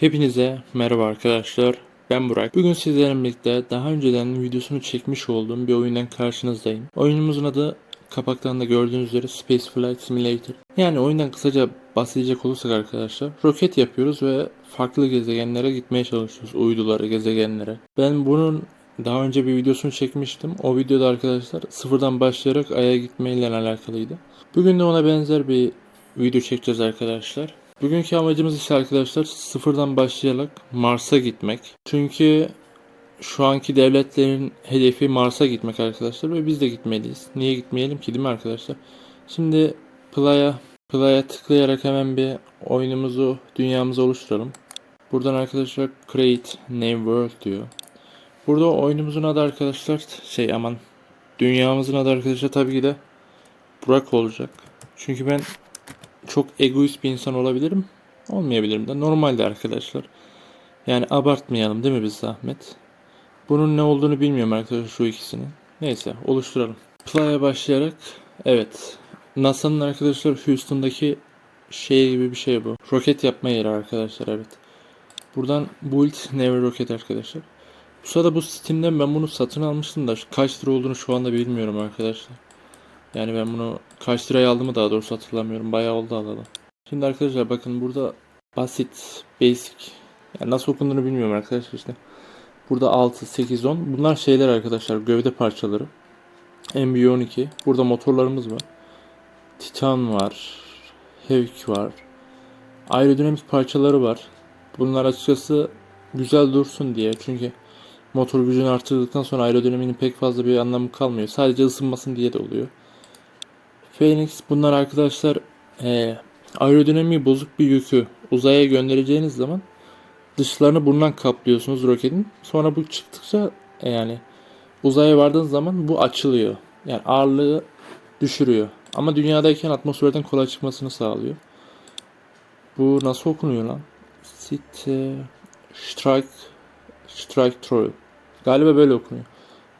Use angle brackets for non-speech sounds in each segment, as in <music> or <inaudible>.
Hepinize merhaba arkadaşlar. Ben Burak. Bugün sizlerle birlikte daha önceden videosunu çekmiş olduğum bir oyundan karşınızdayım. Oyunumuzun adı kapaktan da gördüğünüz üzere Space Flight Simulator. Yani oyundan kısaca bahsedecek olursak arkadaşlar roket yapıyoruz ve farklı gezegenlere gitmeye çalışıyoruz. Uydulara, gezegenlere. Ben bunun daha önce bir videosunu çekmiştim. O videoda arkadaşlar sıfırdan başlayarak Ay'a gitmeyle alakalıydı. Bugün de ona benzer bir video çekeceğiz arkadaşlar. Bugünkü amacımız ise arkadaşlar sıfırdan başlayarak Mars'a gitmek. Çünkü şu anki devletlerin hedefi Mars'a gitmek arkadaşlar ve biz de gitmeliyiz. Niye gitmeyelim ki değil mi arkadaşlar? Şimdi Play'a Play'a tıklayarak hemen bir oyunumuzu, dünyamızı oluşturalım. Buradan arkadaşlar Create New World diyor. Burada oyunumuzun adı arkadaşlar şey aman dünyamızın adı arkadaşlar tabii ki de Burak olacak. Çünkü ben çok egoist bir insan olabilirim. Olmayabilirim de. Normalde arkadaşlar. Yani abartmayalım değil mi biz zahmet? Bunun ne olduğunu bilmiyorum arkadaşlar şu ikisinin. Neyse oluşturalım. Play'a başlayarak evet. NASA'nın arkadaşlar Houston'daki şey gibi bir şey bu. Roket yapma yeri arkadaşlar evet. Buradan Build Never Rocket arkadaşlar. Bu sırada bu Steam'den ben bunu satın almıştım da kaç lira olduğunu şu anda bilmiyorum arkadaşlar. Yani ben bunu kaç liraya aldığımı daha doğrusu hatırlamıyorum. Bayağı oldu alalı. Şimdi arkadaşlar bakın burada basit, basic. Yani nasıl okunduğunu bilmiyorum arkadaşlar işte. Burada 6, 8, 10. Bunlar şeyler arkadaşlar gövde parçaları. MB12. Burada motorlarımız var. Titan var. Hevk var. Aerodinamik parçaları var. Bunlar açıkçası güzel dursun diye. Çünkü motor gücünü artırdıktan sonra aerodinaminin pek fazla bir anlamı kalmıyor. Sadece ısınmasın diye de oluyor. Phoenix bunlar arkadaşlar e, aerodinamiği bozuk bir yükü uzaya göndereceğiniz zaman dışlarını bundan kaplıyorsunuz roketin. Sonra bu çıktıkça e, yani uzaya vardığınız zaman bu açılıyor. Yani ağırlığı düşürüyor. Ama dünyadayken atmosferden kolay çıkmasını sağlıyor. Bu nasıl okunuyor lan? Sit Strike Strike Troll. Galiba böyle okunuyor.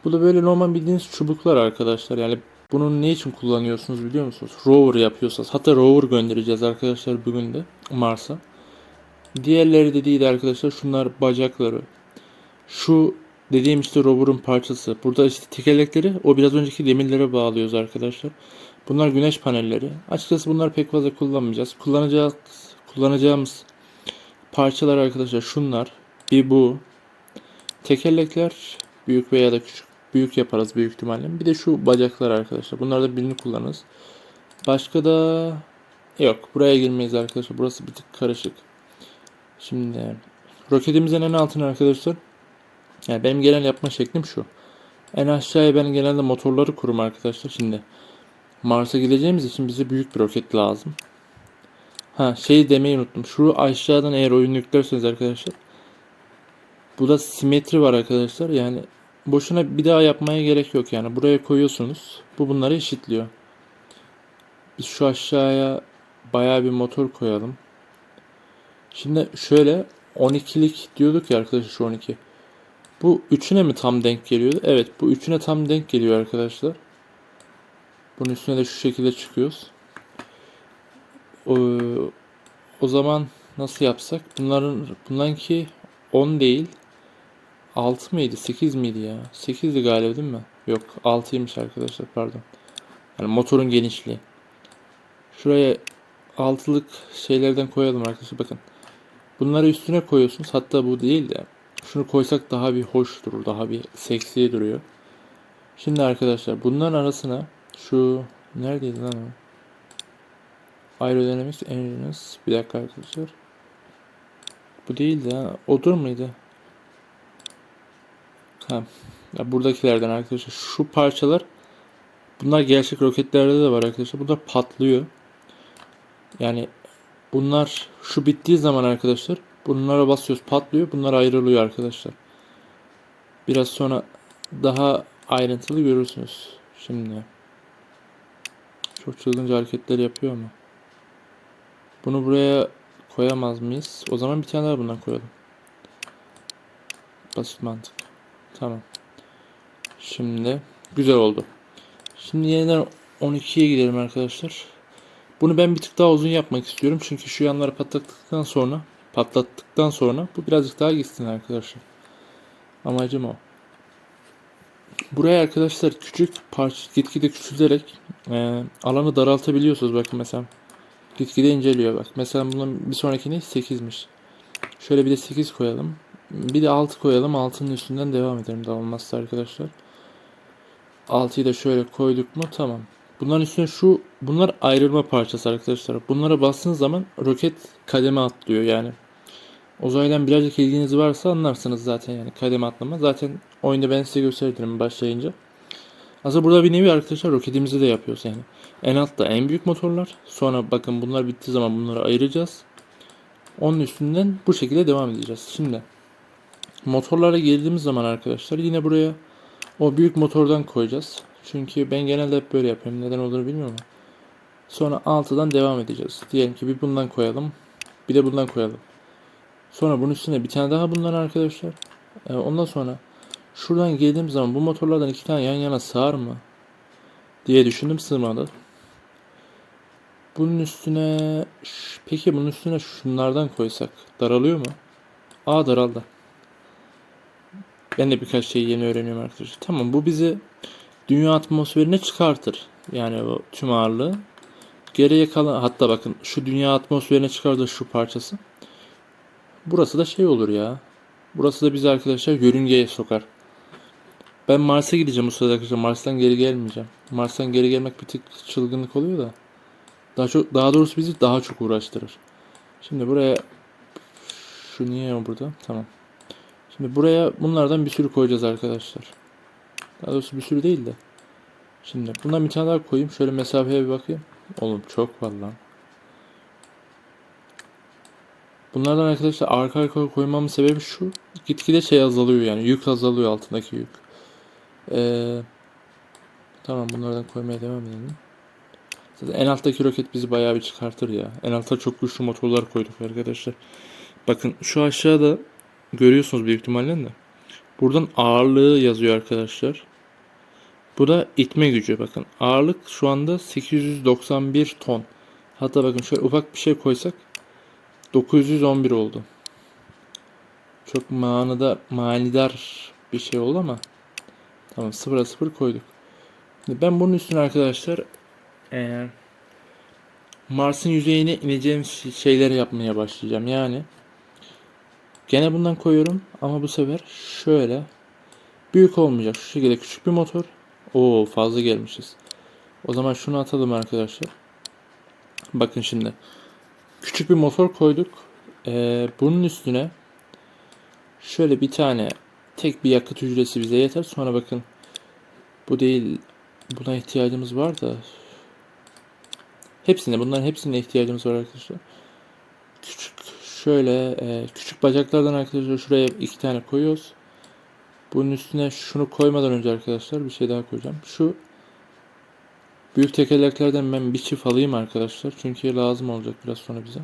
Bu da böyle normal bildiğiniz çubuklar arkadaşlar. Yani bunu ne için kullanıyorsunuz biliyor musunuz? Rover yapıyorsanız. Hatta rover göndereceğiz arkadaşlar bugün de Mars'a. Diğerleri de değil arkadaşlar. Şunlar bacakları. Şu dediğim işte rover'ın parçası. Burada işte tekerlekleri o biraz önceki demirlere bağlıyoruz arkadaşlar. Bunlar güneş panelleri. Açıkçası bunlar pek fazla kullanmayacağız. Kullanacağız, kullanacağımız parçalar arkadaşlar şunlar. Bir bu. Tekerlekler büyük veya da küçük büyük yaparız büyük ihtimalle. Bir de şu bacaklar arkadaşlar. Bunlardan birini kullanırız. Başka da yok. Buraya girmeyiz arkadaşlar. Burası bir tık karışık. Şimdi roketimizin en altına arkadaşlar. Yani benim genel yapma şeklim şu. En aşağıya ben genelde motorları kurum arkadaşlar. Şimdi Mars'a gideceğimiz için bize büyük bir roket lazım. Ha şey demeyi unuttum. Şu aşağıdan eğer oyun yüklerseniz arkadaşlar. Bu da simetri var arkadaşlar. Yani boşuna bir daha yapmaya gerek yok yani. Buraya koyuyorsunuz. Bu bunları eşitliyor. Biz şu aşağıya bayağı bir motor koyalım. Şimdi şöyle 12'lik diyorduk ya arkadaşlar şu 12. Bu üçüne mi tam denk geliyordu? Evet bu üçüne tam denk geliyor arkadaşlar. Bunun üstüne de şu şekilde çıkıyoruz. O, o zaman nasıl yapsak? Bunların bundanki 10 değil 6 mıydı? 8 miydi ya? 8'di galiba değil mi? Yok 6'ymış arkadaşlar pardon. Yani motorun genişliği. Şuraya altılık şeylerden koyalım arkadaşlar bakın. Bunları üstüne koyuyorsunuz. Hatta bu değil de şunu koysak daha bir hoş durur. Daha bir seksi duruyor. Şimdi arkadaşlar bunların arasına şu neredeydi lan o? Aerodynamics Engines. Bir dakika arkadaşlar. Bu değildi ha. Odur muydu? Ha. Ya buradakilerden arkadaşlar şu parçalar bunlar gerçek roketlerde de var arkadaşlar. Bunlar patlıyor. Yani bunlar şu bittiği zaman arkadaşlar bunlara basıyoruz patlıyor. Bunlar ayrılıyor arkadaşlar. Biraz sonra daha ayrıntılı görürsünüz. Şimdi çok çılgınca hareketler yapıyor ama. Bunu buraya koyamaz mıyız? O zaman bir tane daha bundan koyalım. Basit mantık. Tamam. Şimdi güzel oldu. Şimdi yeniden 12'ye gidelim arkadaşlar. Bunu ben bir tık daha uzun yapmak istiyorum. Çünkü şu yanları patlattıktan sonra Patlattıktan sonra bu birazcık daha gitsin arkadaşlar. Amacım o. Buraya arkadaşlar küçük parça gitgide küçülerek e, alanı daraltabiliyorsunuz. Bakın mesela gitgide inceliyor bak. Mesela bunun bir sonraki ne? 8'miş. Şöyle bir de 8 koyalım. Bir de 6 koyalım. 6'nın üstünden devam edelim daha olmazsa arkadaşlar. 6'yı da şöyle koyduk mu tamam. Bunların üstüne şu bunlar ayrılma parçası arkadaşlar. Bunlara bastığınız zaman roket kademe atlıyor yani. Uzaydan birazcık ilginiz varsa anlarsınız zaten yani kademe atlama. Zaten oyunda ben size gösteririm başlayınca. Aslında burada bir nevi arkadaşlar roketimizi de yapıyoruz yani. En altta en büyük motorlar. Sonra bakın bunlar bittiği zaman bunları ayıracağız. Onun üstünden bu şekilde devam edeceğiz. Şimdi motorlara girdiğimiz zaman arkadaşlar yine buraya o büyük motordan koyacağız. Çünkü ben genelde hep böyle yapıyorum. Neden olduğunu bilmiyorum. Sonra altıdan devam edeceğiz. Diyelim ki bir bundan koyalım. Bir de bundan koyalım. Sonra bunun üstüne bir tane daha bundan arkadaşlar. Ee, ondan sonra şuradan geldiğim zaman bu motorlardan iki tane yan yana sığar mı? Diye düşündüm sığmadı. Bunun üstüne peki bunun üstüne şunlardan koysak daralıyor mu? Aa daraldı. Ben de birkaç şey yeni öğreniyorum arkadaşlar. Tamam bu bizi dünya atmosferine çıkartır. Yani o tüm ağırlığı. Geriye kalan hatta bakın şu dünya atmosferine çıkardığı şu parçası. Burası da şey olur ya. Burası da bizi arkadaşlar yörüngeye sokar. Ben Mars'a gideceğim bu sırada arkadaşlar. Mars'tan geri gelmeyeceğim. Mars'tan geri gelmek bir tık çılgınlık oluyor da. Daha çok daha doğrusu bizi daha çok uğraştırır. Şimdi buraya şu niye burada? Tamam. Şimdi buraya bunlardan bir sürü koyacağız arkadaşlar. Daha doğrusu bir sürü değil de. Şimdi bundan bir tane daha koyayım. Şöyle mesafeye bir bakayım. Oğlum çok var lan. Bunlardan arkadaşlar arka arka koymamın sebebi şu. Gitgide şey azalıyor yani. Yük azalıyor altındaki yük. Ee, tamam bunlardan koymaya devam edelim. Zaten en alttaki roket bizi bayağı bir çıkartır ya. En altta çok güçlü motorlar koyduk arkadaşlar. Bakın şu aşağıda görüyorsunuz büyük ihtimalle de. Buradan ağırlığı yazıyor arkadaşlar. Bu da itme gücü bakın. Ağırlık şu anda 891 ton. Hatta bakın şöyle ufak bir şey koysak 911 oldu. Çok manada manidar bir şey oldu ama tamam sıfıra sıfır koyduk. Şimdi ben bunun üstüne arkadaşlar eee, Mars'ın yüzeyine ineceğim şeyleri yapmaya başlayacağım. Yani gene bundan koyuyorum ama bu sefer şöyle büyük olmayacak. Şu şekilde küçük bir motor. Oo fazla gelmişiz. O zaman şunu atalım arkadaşlar. Bakın şimdi. Küçük bir motor koyduk. Ee, bunun üstüne şöyle bir tane tek bir yakıt hücresi bize yeter. Sonra bakın bu değil buna ihtiyacımız var da hepsine bunların hepsine ihtiyacımız var arkadaşlar. Küçük şöyle e, küçük bacaklardan arkadaşlar şuraya iki tane koyuyoruz. Bunun üstüne şunu koymadan önce arkadaşlar bir şey daha koyacağım. Şu büyük tekerleklerden ben bir çift alayım arkadaşlar. Çünkü lazım olacak biraz sonra bize.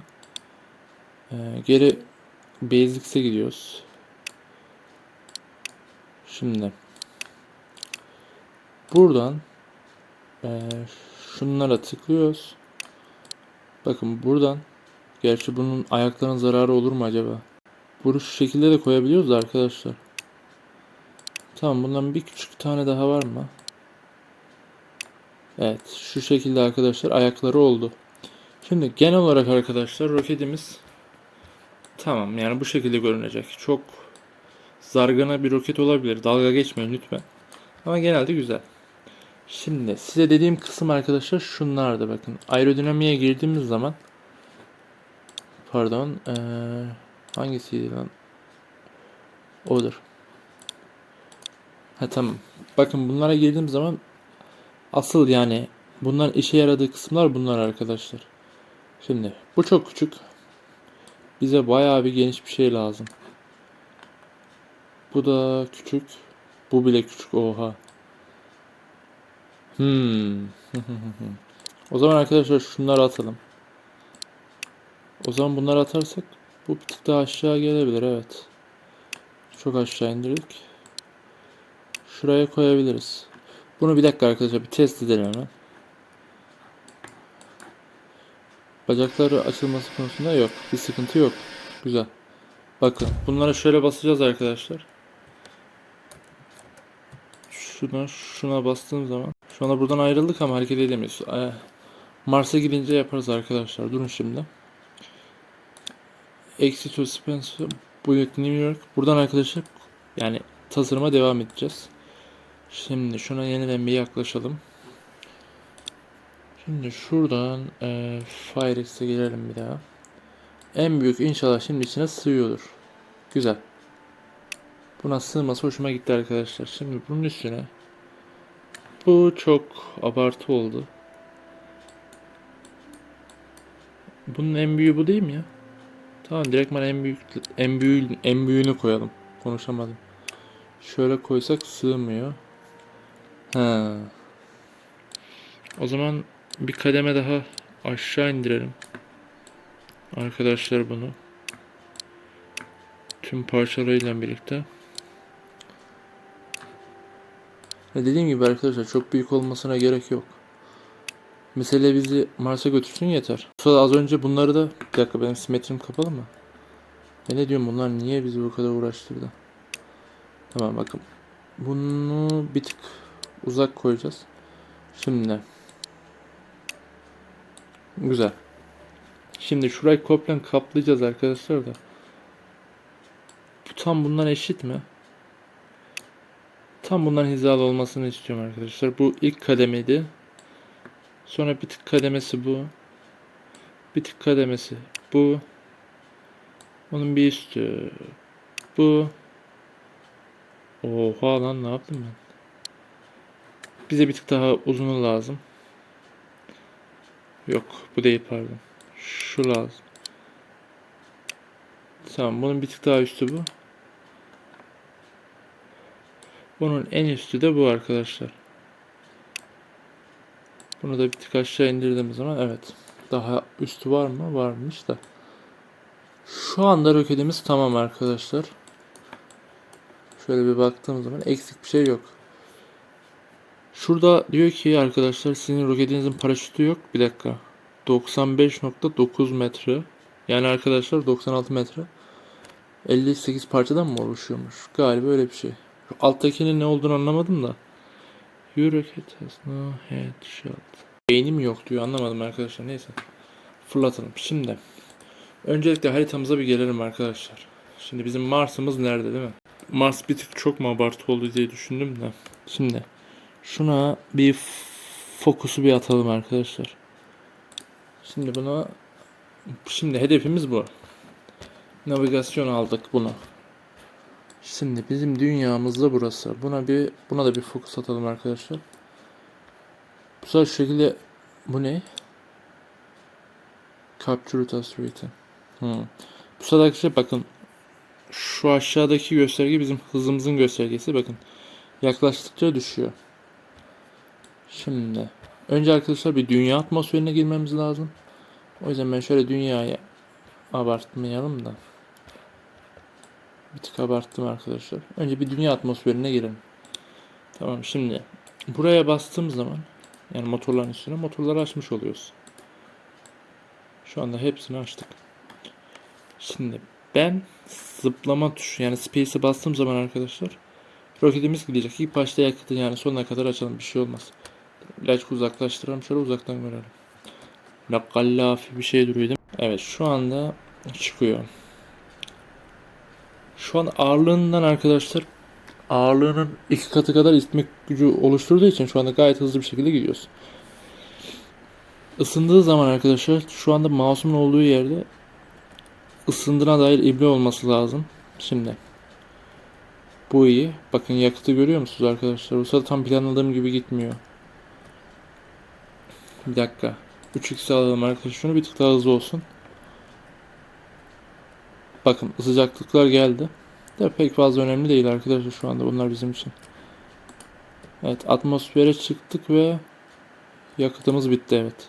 Ee, geri Basics'e gidiyoruz. Şimdi buradan e, şunlara tıklıyoruz. Bakın buradan gerçi bunun ayaklarının zararı olur mu acaba? Bunu şu şekilde de koyabiliyoruz da arkadaşlar. Tamam bundan bir küçük tane daha var mı? Evet şu şekilde arkadaşlar ayakları oldu. Şimdi genel olarak arkadaşlar roketimiz tamam yani bu şekilde görünecek. Çok zargana bir roket olabilir. Dalga geçmeyin lütfen. Ama genelde güzel. Şimdi size dediğim kısım arkadaşlar şunlardı bakın. Aerodinamiğe girdiğimiz zaman pardon ee, hangisiydi lan? Odur. Ha tamam. Bakın bunlara girdiğim zaman asıl yani bunların işe yaradığı kısımlar bunlar arkadaşlar. Şimdi bu çok küçük. Bize bayağı bir geniş bir şey lazım. Bu da küçük. Bu bile küçük. Oha. Hmm. <laughs> o zaman arkadaşlar şunları atalım. O zaman bunları atarsak bu bir tık daha aşağı gelebilir evet. Çok aşağı indirdik. Şuraya koyabiliriz. Bunu bir dakika arkadaşlar bir test edelim hemen. Bacakları açılması konusunda yok. Bir sıkıntı yok. Güzel. Bakın bunlara şöyle basacağız arkadaşlar. Şuna şuna bastığım zaman şu anda buradan ayrıldık ama hareket edemiyoruz. Ee, Mars'a gidince yaparız arkadaşlar. Durun şimdi. Exit Spencer Bullet New York. Buradan arkadaşlar yani tasarıma devam edeceğiz. Şimdi şuna yeniden bir yaklaşalım. Şimdi şuradan e, Firex'e gelelim bir daha. En büyük inşallah şimdi içine sığıyordur. Güzel. Buna sığması hoşuma gitti arkadaşlar. Şimdi bunun üstüne bu çok abartı oldu. Bunun en büyüğü bu değil mi ya? Tamam direktman en büyük en büyüğü en büyüğünü koyalım. Konuşamadım. Şöyle koysak sığmıyor. Ha. O zaman bir kademe daha aşağı indirelim. Arkadaşlar bunu tüm parçalarıyla birlikte. Dediğim gibi arkadaşlar çok büyük olmasına gerek yok. Mesele bizi Mars'a götürsün yeter. Sonra az önce bunları da bir dakika benim simetrim kapalı mı? E ne diyorum bunlar niye bizi bu kadar uğraştırdı? Tamam bakın. Bunu bir tık uzak koyacağız. Şimdi. Güzel. Şimdi şurayı komple kaplayacağız arkadaşlar da. Bu tam bundan eşit mi? Tam bundan hizalı olmasını istiyorum arkadaşlar. Bu ilk kademeydi. Sonra bir tık kademesi bu. Bir tık kademesi bu. Onun bir üstü bu. Oha lan ne yaptım ben? Bize bir tık daha uzunu lazım. Yok bu değil pardon. Şu lazım. Tamam bunun bir tık daha üstü bu. Bunun en üstü de bu arkadaşlar. Bunu da bir tık aşağı indirdiğimiz zaman evet. Daha üstü var mı? Varmış da. Şu anda roketimiz tamam arkadaşlar. Şöyle bir baktığım zaman eksik bir şey yok. Şurada diyor ki arkadaşlar sizin roketinizin paraşütü yok. Bir dakika. 95.9 metre. Yani arkadaşlar 96 metre. 58 parçadan mı oluşuyormuş? Galiba öyle bir şey. Şu alttakinin ne olduğunu anlamadım da. Your rocket has no headshot. Beynim yok diyor anlamadım arkadaşlar neyse. Fırlatalım. Şimdi. Öncelikle haritamıza bir gelelim arkadaşlar. Şimdi bizim Mars'ımız nerede değil mi? Mars bir tık çok mu abartı oldu diye düşündüm de. Şimdi. Şuna bir fokusu bir atalım arkadaşlar. Şimdi buna şimdi hedefimiz bu. Navigasyon aldık bunu. Şimdi bizim dünyamız da burası. Buna bir buna da bir fokus atalım arkadaşlar. Bu şekilde bu ne? Capture written. Hmm. Bu sefer arkadaşlar bakın şu aşağıdaki gösterge bizim hızımızın göstergesi. Bakın yaklaştıkça düşüyor. Şimdi önce arkadaşlar bir dünya atmosferine girmemiz lazım. O yüzden ben şöyle dünyaya abartmayalım da. Bir tık abarttım arkadaşlar. Önce bir dünya atmosferine girelim. Tamam şimdi buraya bastığım zaman yani motorların üstüne motorları açmış oluyoruz. Şu anda hepsini açtık. Şimdi ben zıplama tuşu yani space'e bastığım zaman arkadaşlar roketimiz gidecek. İlk başta yakıtı yani sonuna kadar açalım bir şey olmaz. Birazcık uzaklaştıralım şöyle uzaktan görelim. Ne kallafi bir şey duruyor değil mi? Evet şu anda çıkıyor. Şu an ağırlığından arkadaşlar ağırlığının iki katı kadar itmek gücü oluşturduğu için şu anda gayet hızlı bir şekilde gidiyoruz. Isındığı zaman arkadaşlar şu anda mouse'umun olduğu yerde ısındığına dair ibre olması lazım. Şimdi bu iyi. Bakın yakıtı görüyor musunuz arkadaşlar? Bu sırada tam planladığım gibi gitmiyor. Bir dakika. 3x alalım arkadaşlar. Şunu bir tık daha hızlı olsun. Bakın sıcaklıklar geldi. De pek fazla önemli değil arkadaşlar şu anda bunlar bizim için. Evet atmosfere çıktık ve yakıtımız bitti evet.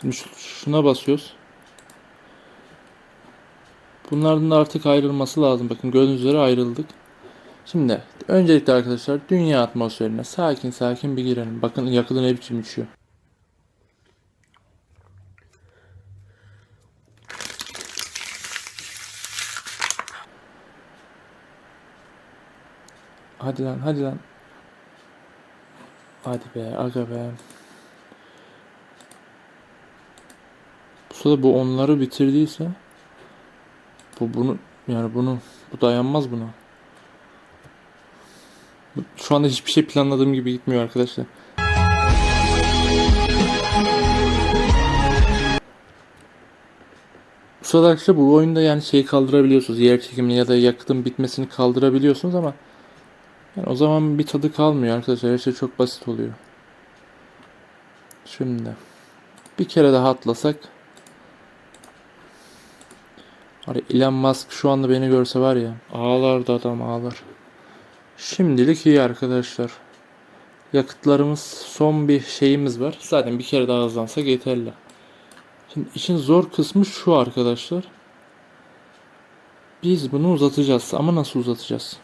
Şimdi şu- şuna basıyoruz. Bunlardan da artık ayrılması lazım. Bakın gördüğünüz üzere ayrıldık. Şimdi öncelikle arkadaşlar dünya atmosferine sakin sakin bir girelim. Bakın yakıtı ne biçim içiyor. Hadi lan hadi lan. Hadi be aga be. Bu sırada bu onları bitirdiyse bu bunu yani bunu bu dayanmaz buna. Bu- Şu anda hiçbir şey planladığım gibi gitmiyor arkadaşlar. Bu sırada arkadaşlar bu oyunda yani şeyi kaldırabiliyorsunuz. Yer çekimini ya da yakıtın bitmesini kaldırabiliyorsunuz ama yani o zaman bir tadı kalmıyor arkadaşlar. Her şey çok basit oluyor. Şimdi bir kere daha atlasak. Hani Elon Musk şu anda beni görse var ya ağlardı adam ağlar. Şimdilik iyi arkadaşlar. Yakıtlarımız son bir şeyimiz var. Zaten bir kere daha hızlansak yeterli. Şimdi işin zor kısmı şu arkadaşlar. Biz bunu uzatacağız ama nasıl uzatacağız?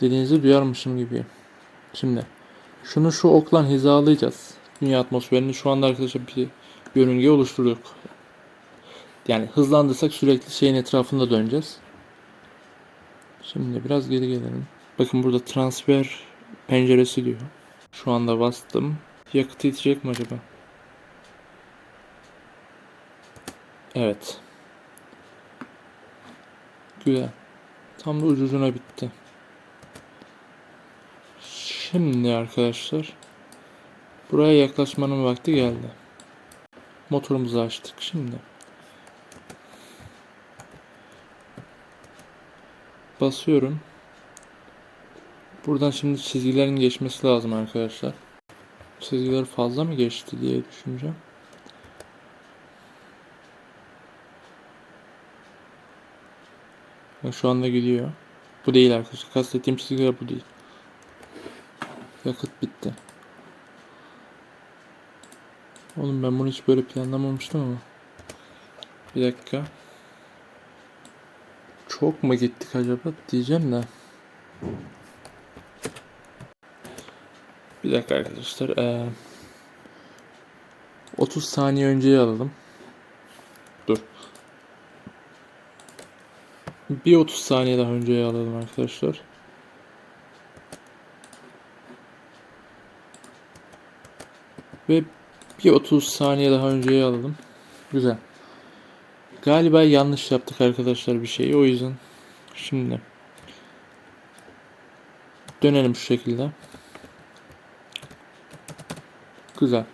Dediğinizi duyarmışım gibi. Şimdi şunu şu oklan hizalayacağız. Dünya atmosferini şu anda arkadaşlar bir yörünge oluşturduk. Yani hızlandırsak sürekli şeyin etrafında döneceğiz. Şimdi biraz geri gelelim. Bakın burada transfer penceresi diyor. Şu anda bastım. Yakıt yetecek mi acaba? Evet. Güzel. Tam da ucucuna bitti. Şimdi arkadaşlar buraya yaklaşmanın vakti geldi. Motorumuzu açtık şimdi. Basıyorum. Buradan şimdi çizgilerin geçmesi lazım arkadaşlar. Çizgiler fazla mı geçti diye düşüneceğim. Şu anda gidiyor. Bu değil arkadaşlar. Kastettiğim çizgiler bu değil. Yakıt bitti. Oğlum ben bunu hiç böyle planlamamıştım ama. Bir dakika. Çok mu gittik acaba diyeceğim de. Bir dakika arkadaşlar. Ee, 30 saniye önceye alalım. Dur. Bir 30 saniye daha önceye alalım arkadaşlar. Ve bir 30 saniye daha önceye alalım. Güzel. Galiba yanlış yaptık arkadaşlar bir şeyi. O yüzden şimdi dönelim şu şekilde. Güzel.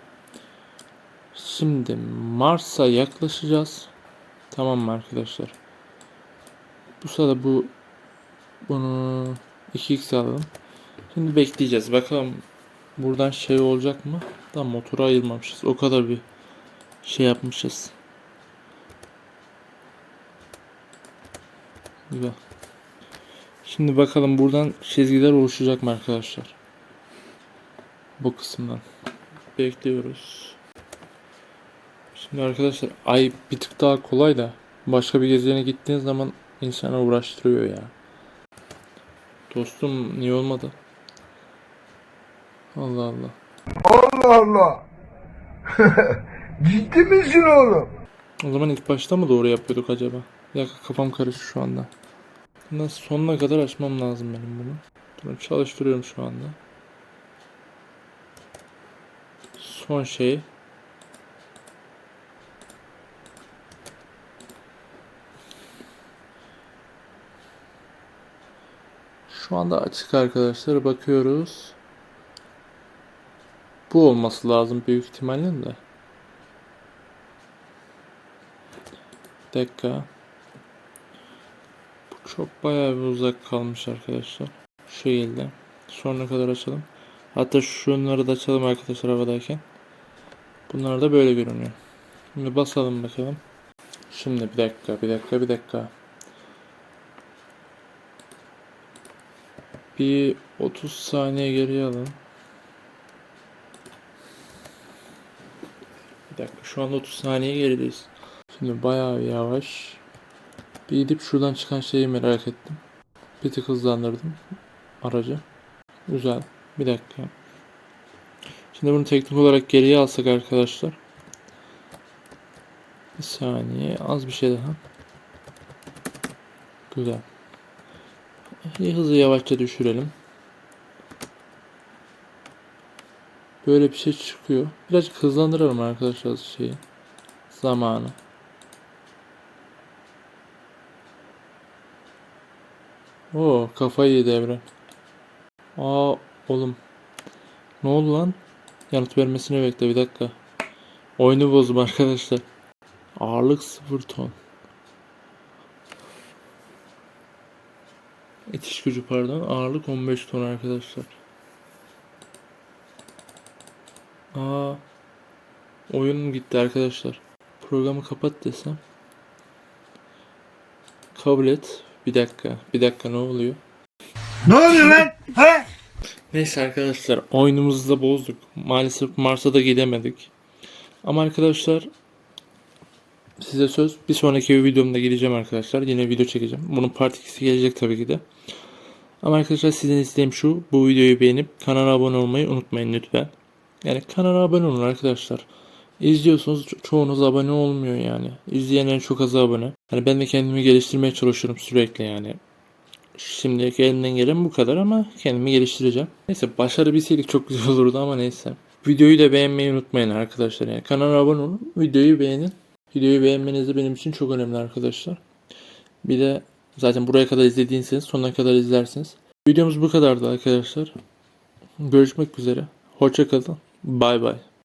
Şimdi Mars'a yaklaşacağız. Tamam mı arkadaşlar? Bu sırada bu bunu 2x alalım. Şimdi bekleyeceğiz. Bakalım buradan şey olacak mı? Da motoru ayırmamışız. O kadar bir şey yapmışız. Güzel. Şimdi bakalım buradan çizgiler oluşacak mı arkadaşlar? Bu kısımdan. Bekliyoruz. Şimdi arkadaşlar ay bir tık daha kolay da başka bir gezegene gittiğiniz zaman insana uğraştırıyor ya. Dostum niye olmadı? Allah Allah. Allah Allah. <laughs> Ciddi misin oğlum? O zaman ilk başta mı doğru yapıyorduk acaba? Dakika kafam karıştı şu anda. Nasıl sonuna kadar açmam lazım benim bunu. Dur çalıştırıyorum şu anda. Son şey. Şu anda açık arkadaşlar bakıyoruz. Bu olması lazım büyük ihtimalle de. Bir dakika. Bu çok bayağı bir uzak kalmış arkadaşlar. Şu şekilde. Sonuna kadar açalım. Hatta şunları da açalım arkadaşlar havadayken. Bunlar da böyle görünüyor. Şimdi basalım bakalım. Şimdi bir dakika, bir dakika, bir dakika. Bir 30 saniye geriye alın. Dakika, şu anda 30 saniye gerideyiz. Şimdi bayağı yavaş. Bir gidip şuradan çıkan şeyi merak ettim. Bir tık hızlandırdım aracı. Güzel. Bir dakika. Şimdi bunu teknik olarak geriye alsak arkadaşlar. Bir saniye. Az bir şey daha. Güzel. Hızı yavaşça düşürelim. Böyle bir şey çıkıyor. Birazcık hızlandıralım arkadaşlar şeyi. Zamanı. Oo kafayı yedi Evren. Aa oğlum. Ne oldu lan? Yanıt vermesini bekle bir dakika. Oyunu bozdum arkadaşlar. Ağırlık 0 ton. İtiş gücü pardon. Ağırlık 15 ton arkadaşlar. Aa. Oyunum gitti arkadaşlar. Programı kapat desem. Kabul et. Bir dakika. Bir dakika ne oluyor? Ne oluyor lan? He? Neyse arkadaşlar oyunumuzu da bozduk. Maalesef Mars'a da gidemedik. Ama arkadaşlar size söz bir sonraki videomda geleceğim arkadaşlar. Yine video çekeceğim. Bunun part 2'si gelecek tabii ki de. Ama arkadaşlar sizden isteğim şu. Bu videoyu beğenip kanala abone olmayı unutmayın lütfen. Yani kanala abone olun arkadaşlar. İzliyorsunuz ço- çoğunuz abone olmuyor yani. İzleyenlerin çok az abone. Hani ben de kendimi geliştirmeye çalışıyorum sürekli yani. Şimdilik elimden gelen bu kadar ama kendimi geliştireceğim. Neyse başarabilseydik çok güzel olurdu ama neyse. Videoyu da beğenmeyi unutmayın arkadaşlar. Yani kanala abone olun, videoyu beğenin. Videoyu beğenmeniz de benim için çok önemli arkadaşlar. Bir de zaten buraya kadar izlediyseniz sonuna kadar izlersiniz. Videomuz bu kadardı arkadaşlar. Görüşmek üzere. Hoşça kalın. Bye bye.